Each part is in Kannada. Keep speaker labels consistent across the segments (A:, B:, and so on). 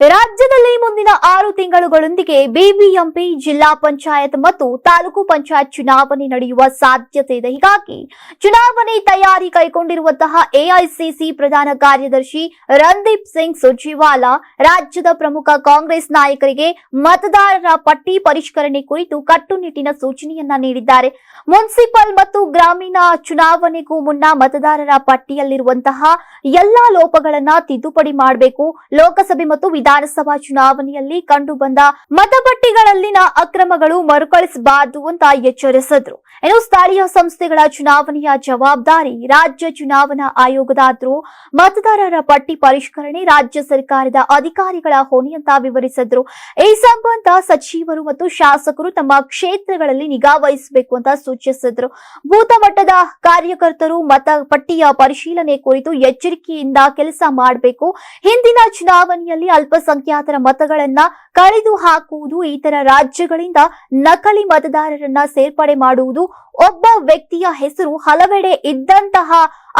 A: ರಾಜ್ಯದಲ್ಲಿ ಮುಂದಿನ ಆರು ತಿಂಗಳುಗಳೊಂದಿಗೆ ಬಿಬಿಎಂಪಿ, ಜಿಲ್ಲಾ ಪಂಚಾಯತ್ ಮತ್ತು ತಾಲೂಕು ಪಂಚಾಯತ್ ಚುನಾವಣೆ ನಡೆಯುವ ಸಾಧ್ಯತೆ ಇದೆ. ಹೀಗಾಗಿ ಚುನಾವಣೆ ತಯಾರಿ ಕೈಗೊಂಡಿರುವಂತಹ ಎಐಸಿಸಿ ಪ್ರಧಾನ ಕಾರ್ಯದರ್ಶಿ ರಂದೀಪ್ ಸಿಂಗ್ ಸುರ್ಜೇವಾಲಾ, ರಾಜ್ಯದ ಪ್ರಮುಖ ಕಾಂಗ್ರೆಸ್ ನಾಯಕರಿಗೆ ಮತದಾರರ ಪಟ್ಟಿ ಪರಿಷ್ಕರಣೆ ಕುರಿತು ಕಟ್ಟುನಿಟ್ಟಿನ ಸೂಚನೆಯನ್ನ ನೀಡಿದ್ದಾರೆ. ಮುನ್ಸಿಪಲ್ ಮತ್ತು ಗ್ರಾಮೀಣ ಚುನಾವಣೆಗೂ ಮುನ್ನ ಮತದಾರರ ಪಟ್ಟಿಯಲ್ಲಿರುವಂತಹ ಎಲ್ಲಾ ಲೋಪಗಳನ್ನ ತಿದ್ದುಪಡಿ ಮಾಡಬೇಕು. ಲೋಕಸಭೆ ಮತ್ತು ವಿಧಾನಸಭಾ ಚುನಾವಣೆಯಲ್ಲಿ ಕಂಡುಬಂದ ಮತಪಟ್ಟಿಗಳಲ್ಲಿನ ಅಕ್ರಮಗಳು ಮರುಕಳಿಸಬಾರದು ಅಂತ ಎಚ್ಚರಿಸಿದ್ರು. ಇನ್ನು ಸ್ಥಳೀಯ ಸಂಸ್ಥೆಗಳ ಚುನಾವಣೆಯ ಜವಾಬ್ದಾರಿ ರಾಜ್ಯ ಚುನಾವಣಾ ಆಯೋಗದಾದ್ರೂ ಮತದಾರರ ಪಟ್ಟಿ ಪರಿಷ್ಕರಣೆ ರಾಜ್ಯ ಸರ್ಕಾರದ ಅಧಿಕಾರಿಗಳ ಹೊಣೆ ಅಂತ ವಿವರಿಸಿದ್ರು. ಈ ಸಂಬಂಧ ಸಚಿವರು ಮತ್ತು ಶಾಸಕರು ತಮ್ಮ ಕ್ಷೇತ್ರಗಳಲ್ಲಿ ನಿಗಾ ವಹಿಸಬೇಕು ಅಂತ ಸೂಚಿಸಿದ್ರು. ಭೂತ ಮಟ್ಟದ ಕಾರ್ಯಕರ್ತರು ಮತ ಪಟ್ಟಿಯ ಪರಿಶೀಲನೆ ಕುರಿತು ಎಚ್ಚರಿಕೆಯಿಂದ ಕೆಲಸ ಮಾಡಬೇಕು. ಹಿಂದಿನ ಚುನಾವಣೆಯಲ್ಲಿ ಅಲ್ಪಸಂಖ್ಯಾತರ ಮತಗಳನ್ನ ಕಳೆದು ಹಾಕುವುದು ಇತರ ರಾಜ್ಯಗಳಿಂದ ನಕಲಿ ಮತದಾರರನ್ನ ಸೇರ್ಪಡೆ ಮಾಡುವುದು ಒಬ್ಬ ವ್ಯಕ್ತಿಯ ಹೆಸರು ಹಲವೆಡೆ ಇದ್ದಂತಹ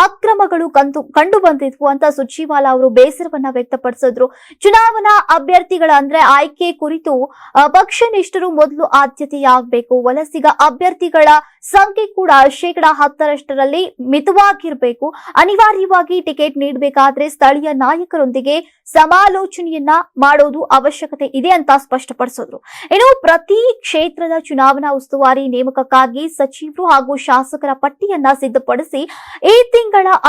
A: ಅಕ್ರಮಗಳು ಕಂಡು ಕಂಡು ಬಂದಿದ್ವು ಅಂತ ಸುರ್ಜಿವಾಲ ಅವರು ಬೇಸರವನ್ನ ವ್ಯಕ್ತಪಡಿಸಿದ್ರು. ಚುನಾವಣಾ ಅಭ್ಯರ್ಥಿಗಳ ಅಂದ್ರೆ ಆಯ್ಕೆ ಕುರಿತು ಪಕ್ಷನಿಷ್ಠರು ಮೊದಲು ಆದ್ಯತೆಯಾಗಬೇಕು. ವಲಸಿಗ ಅಭ್ಯರ್ಥಿಗಳ ಸಂಖ್ಯೆ ಕೂಡ ಶೇಕಡ ಹತ್ತರಷ್ಟರಲ್ಲಿ ಮಿತವಾಗಿರಬೇಕು. ಅನಿವಾರ್ಯವಾಗಿ ಟಿಕೆಟ್ ನೀಡಬೇಕಾದ್ರೆ ಸ್ಥಳೀಯ ನಾಯಕರೊಂದಿಗೆ ಸಮಾಲೋಚನೆಯನ್ನ ಮಾಡೋದು ಅವಶ್ಯಕತೆ ಇದೆ ಅಂತ ಸ್ಪಷ್ಟಪಡಿಸಿದ್ರು. ಇನ್ನು ಪ್ರತಿ ಕ್ಷೇತ್ರದ ಚುನಾವಣಾ ಉಸ್ತುವಾರಿ ನೇಮಕಕ್ಕಾಗಿ ಸಚಿವರು ಹಾಗೂ ಶಾಸಕರ ಪಟ್ಟಿಯನ್ನ ಸಿದ್ಧಪಡಿಸಿ, ಈ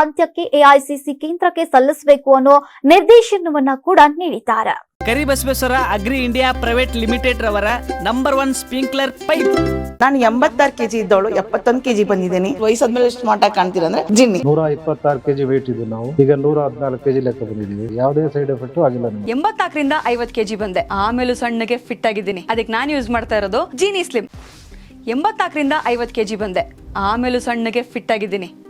A: ಅಂತ್ಯಕ್ಕೆ ಎಐಸಿಸಿ ಕೇಂದ್ರಕ್ಕೆ ಸಲ್ಲಿಸಬೇಕು ಅನ್ನೋ ನಿರ್ದೇಶನವನ್ನ ಕೂಡ ನೀಡಿದ್ದಾರೆ.
B: Karibasaveshwara agri India private limited ರವರ ನಂಬರ್ ಒನ್ ಸ್ಪ್ರಿಂಕ್ಲರ್ ಪೈಪ್.
C: ನಾನು ಎಂಬತ್ತಾರು ಕೆಜಿ ಇದ್ದವಳು ಎಪ್ಪತ್ತೊಂದು ಕೆಜಿ ಬಂದಿದ್ದೀನಿ. ವಯಸ್ಸಾದ್ಮೇಲೆ ಸ್ಮಾರ್ಟ್ ಆಗಿ ಕಾಣ್ತೀರ ಅಂದ್ರೆ ಜಿನ್ನಿ.
D: ನೂರ ಇಪ್ಪತ್ತಾರು ಕೆಜಿ ವೇಟ್ ಇದ್ದೀವಿ ನಾವು. ಈಗ ನೂರ ಹದಿನಾಲ್ಕು ಕೆಜಿ ಲೆಕ್ಕ ಬಂದಿದ್ದೀವಿ. ಯಾವುದೇ ಸೈಡ್ ಎಫೆಕ್ಟ್ ಆಗಿಲ್ಲ ಎಂಬತ್ತಾಕರಿಂದ
E: ಎಂಬತ್ನಾಲ್ಕರಿಂದ ಐವತ್ ಕೆಜಿ ಬಂದೆ. ಆಮೇಲೂ ಸಣ್ಣಗೆ ಫಿಟ್ ಆಗಿದ್ದೀನಿ. ಅದಕ್ಕೆ ನಾನು ಯೂಸ್ ಮಾಡ್ತಾ ಇರೋದು ಜೀನಿ ಸ್ಲಿಮ್ ಎಂಬತ್ತಾಕರಿಂದ ಐವತ್ತು ಕೆಜಿ ಬಂದೆ. ಆಮೇಲೂ ಸಣ್ಣಗೆ ಫಿಟ್ ಆಗಿದ್ದೀನಿ.